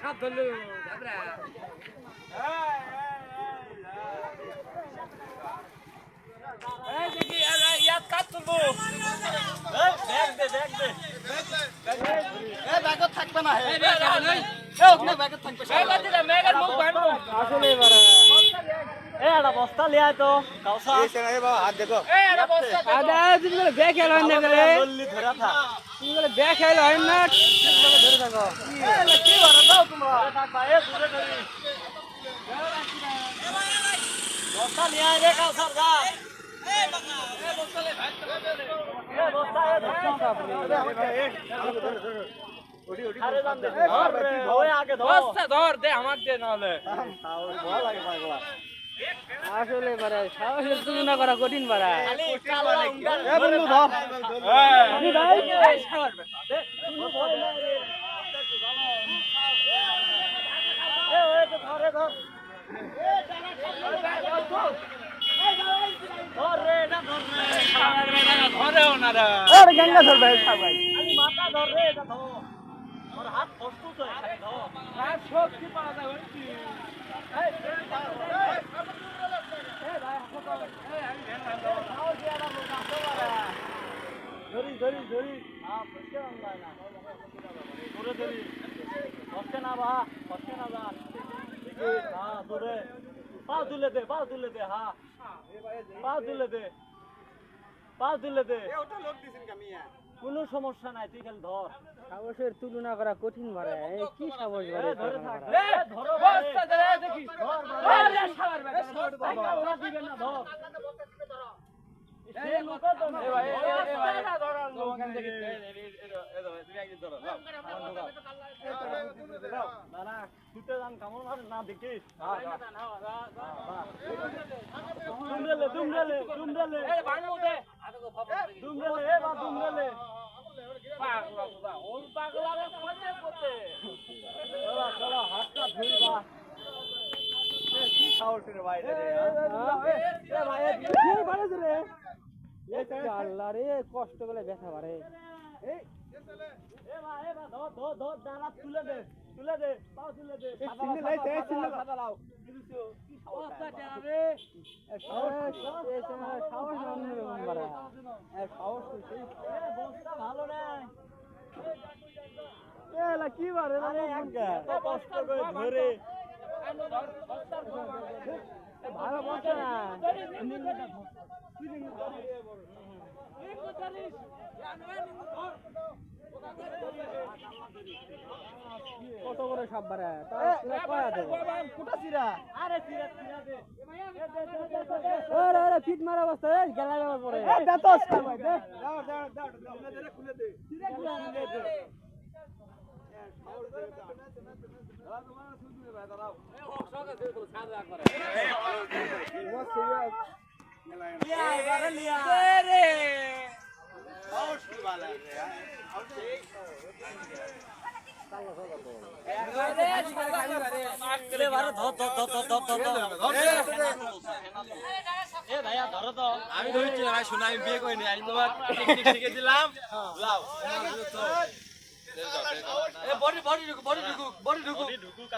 সাত ধরলো এই দেখি ইয়াত কাট তুলবো ব্যাগ দে ব্যাগ দে এ থাকবে না হে এই ব্যাগ রাখা নাই। এ ওখানে ব্যাগত থাকবে মেঘার দিলে মেঘার মুখ বানবো আসলে এবারে বস্তা লিয়া তো কাউসা এই এটা বস্তা দে। আদা তুমি বলে ব্যাগ খেলা হয় না গেলে ধরা থা তুমি বলে ব্যাগ খেলা হয় না? ধরে থাকো কি দাও তোমরা ধরি বস্তা দে রে ধর আমার দে নাহলে। ভয় লাগে পাগলা। আসলে বারে সাহসের তুলনা করা কঠিন এ বন্ধু ধর। ভাই ধরেও না রে। গঙ্গা ধরবে সবাই খালি মাথা ধর রে এটা ধর। ধর ধরি ধরি ধরি হ্যাঁ ফসকে না ধরে ধরি ফসকে না বা ফসকে না যা হ্যাঁ ধরে তুলে দে পাও তুলে দে হ্যাঁ পাও তুলে দে পাও তুলে দে কোনো সমস্যা নাই তুই খালি ধর সাহসের তুলনা করা কঠিন এই কি সাহস বারে ধরে থাক ধরো বস্তা দেখি ধর আরে সাবার বেটা ধর দিবেন না ধর সে লোকে তো এ ভাই এ এ ভাই না ধরার লোক এখান থেকে এ এ এ তুমি একদিন ধরো নাও, আমার ঢোকাও। না না ছুটে যান কেমন ভাবে না দেখিস দুমরেলে দুমরেলে দুমরেলে এই বানবো দে দুমরেলে এ বা দুমরেলে পাগলা বাবা ওর পাগলা রে কোনে কোতে চলা চলা হাতটা ধুই বা কি সাহস রে ভাই রে এ ভাই এ কি বারে রে আল্লাহ রে কষ্ট করে ব্যথা বারে এ ভাই এ বা ধর ধর ধর দাঁড়া তুলে দে কি বারে ধরে ভালো বলছে না কত করে সব বারে ফিট মারা অবস্থা গেলা যাওয়ার পরে এবারে আমি ধরেছি ভাই শোনা আমি বিয়ে করিনি আমি তোমার টেকনিক শিখে দিলাম বডি বডি ঢুকু বডি ঢুকু বডি ঢুকু